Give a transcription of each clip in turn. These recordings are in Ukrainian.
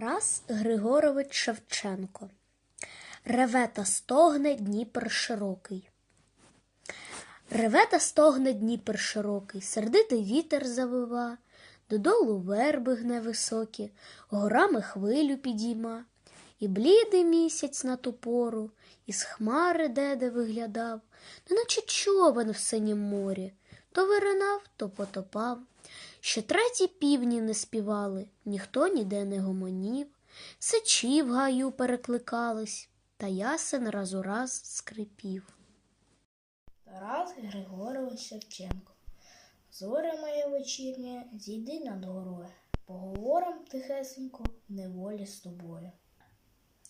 Тарас Григорович Шевченко. Реве та стогне Дніпр широкий. Реве та стогне Дніпр широкий, сердитий вітер завива, додолу верби гне високі, горами хвилю підійма, і блідий місяць на ту пору, із хмари деде виглядав, неначе човен в синім морі, то виринав, то потопав. Ще треті півні не співали, ніхто ніде не гомонів, сичі в гаю перекликались, та ясен раз у раз скрипів. Тарас Григорович Шевченко. Зоре моє вечірнє, зійди над горою, поговорим тихесенько неволі з тобою.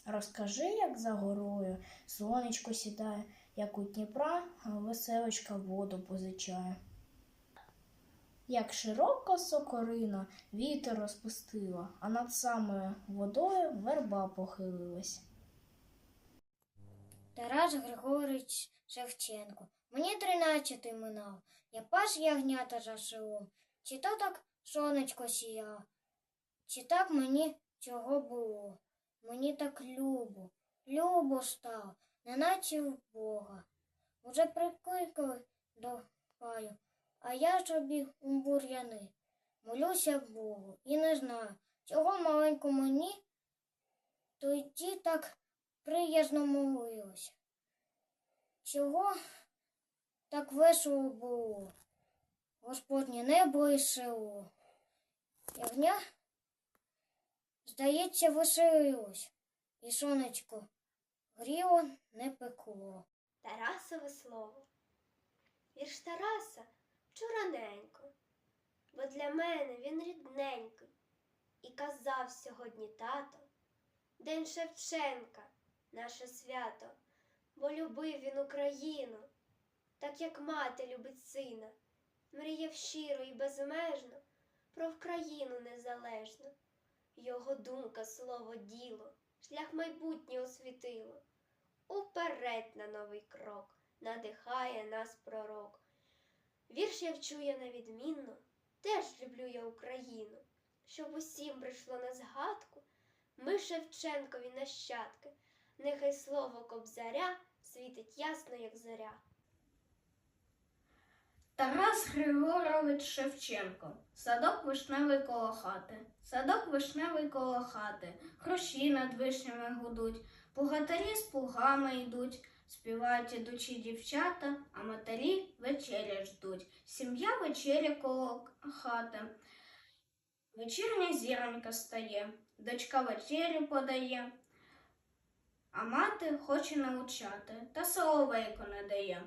Розкажи, як за горою сонечко сідає, як у Дніпра веселочка воду позичає. Як широка сокорина вітер розпустила, а над самою водою верба похилилась. Тарас Григорович Шевченко. Мені тринадцятий минав, я пас ягнята за селом. Чи то так сонечко сіяло, чи так мені чого було? Мені так любо, любо стало, неначе в Бога. Уже прикликали до паю, а я собі у бур'яни. Молюся Богу і не знаю, чого маленько мені, тоді так приязно молилася. Чого так весело було? Господнє небо і село. Ягня, здається, веселилось, і сонечко гріло не пекло. Тарасове слово. Вірш Тараса вчораненько, бо для мене він рідненький. І казав сьогодні тато, День Шевченка, наше свято, бо любив він Україну, так як мати любить сина, мріяв щиро і безмежно про Вкраїну незалежну. Його думка, слово, діло, шлях майбутнє освітило. Уперед на новий крок надихає нас пророк. Вірш я вчу я невідмінно, теж люблю я Україну, щоб усім прийшло на згадку. Ми Шевченкові нащадки, нехай слово кобзаря світить ясно, як зоря. Тарас Григорович Шевченко. Садок вишневий коло хати. Садок вишневий коло хати. Хрущі над вишнями гудуть. Плугатарі з плугами йдуть. Співають ідучі дівчата, а матері вечеря ждуть. Сім'я вечеря коло хати. Вечірня зіронька стає, дочка вечерю подає, а мати хоче научати, та соловейко не дає.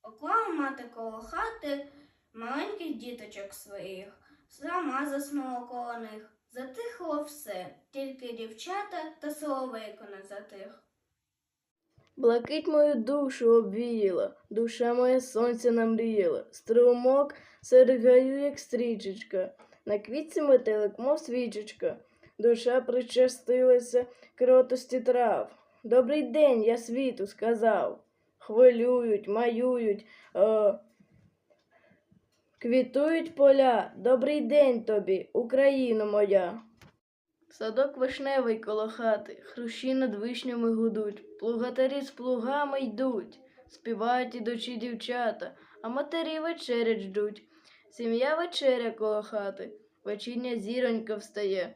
Поклала мати коло хати маленьких діточок своїх, сама заснула коло них. Затихло все, тільки дівчата та соловейко не затих. Блакить мою душу обвіяла, душа моя сонця намріяла, струмок серед як стрічечка, на квітці метелик, мов свічечка, душа причастилася кротості трав. Добрий день, я світу сказав. Хвилюють, маюють, е, квітують поля. Добрий день тобі, Україно моя. Садок вишневий коло хати, хрущі над вишнями гудуть, плугатарі з плугами йдуть, співають ідучі дівчата, а матері вечерять ждуть. Сім'я вечеря коло хати, вечірня зіронька встає,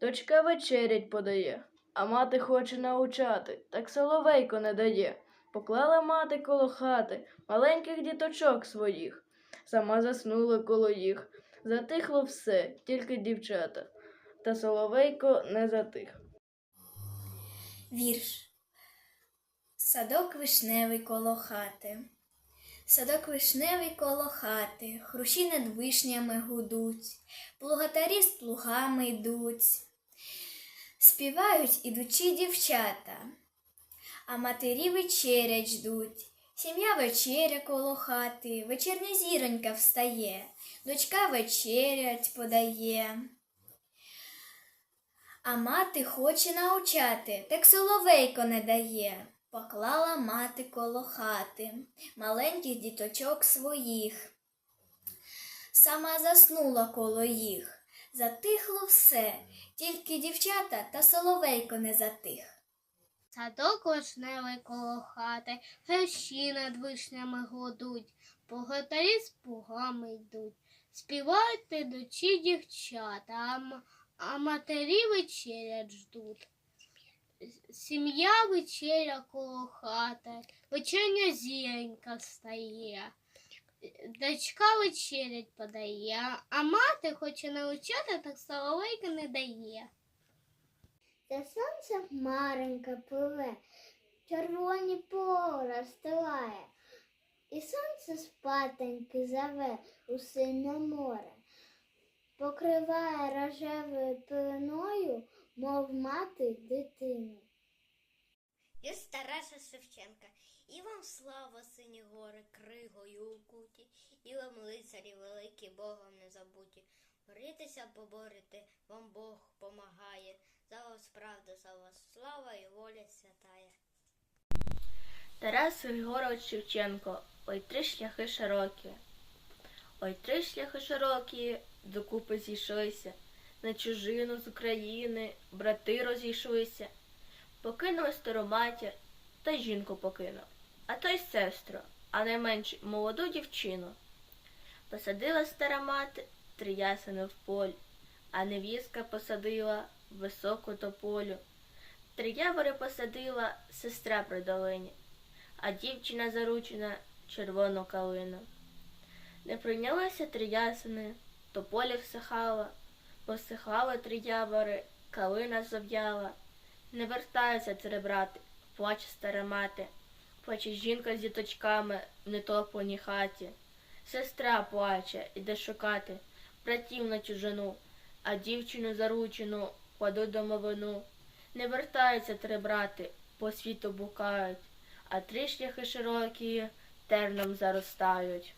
дочка вечерять подає, а мати хоче научати, так соловейко не дає. Поклала мати коло хати маленьких діточок своїх, сама заснула коло їх. Затихло все, тільки дівчата та соловейко не затих. Вірш. Садок вишневий коло хати. Садок вишневий коло хати, хрущі над вишнями гудуть, плугатарі з плугами йдуть. Співають ідучі дівчата, а матері вечерять ждуть. Сім'я вечеря коло хати, вечірня зіронька встає, дочка вечерять подає. А мати хоче научати, так соловейко не дає. Поклала мати коло хати маленьких діточок своїх. Сама заснула коло їх. Затихло все, тільки дівчата та соловейко не затих. Садок вишневий коло хати, хрещі над вишнями гудуть, богатарі з пугами йдуть. Співають ідучі дівчата, а, матері вечерять ждуть. Сім'я вечеря коло хати, вечерня зіронька встає. Дочка вечерять подає, а мати хоче навчати, так соловейка не дає. За сонцем хмаринка пливе, червоні поля стилає, і сонце спатеньки зове у синє море, покриває рожевою пеленою, мов мати дитину. Із Тараса Шевченка. І вам слава, сині гори, кригою укуті, і вам лицарі великі, Богом не забуті. Борітеся, поборете, вам Бог помагає. За вас правда, за вас слава і воля святая. Тарас Григорович Шевченко, ой три шляхи широкі. Ой три шляхи широкі, докупи зійшлися, на чужину з України брати розійшлися. Покинули стару матір, та жінку покинув, а то й сестру, а найменш молоду дівчину. Посадила стара мати три ясени в полі, а невістка посадила високу тополю. Три явори посадила сестра при долині а дівчина заручена червону калину. Не прийнялися три ясени, то поле всихало, посихали три явори, калина зав'яла. Не вертаються три брати, плаче стара мати, плаче жінка з діточками в нетопленій хаті. Сестра плаче, іде шукати братів на чужину, а дівчину заручену кладуть домовину. Не вертаються три брати, по світу букають а три шляхи широкі терном заростають.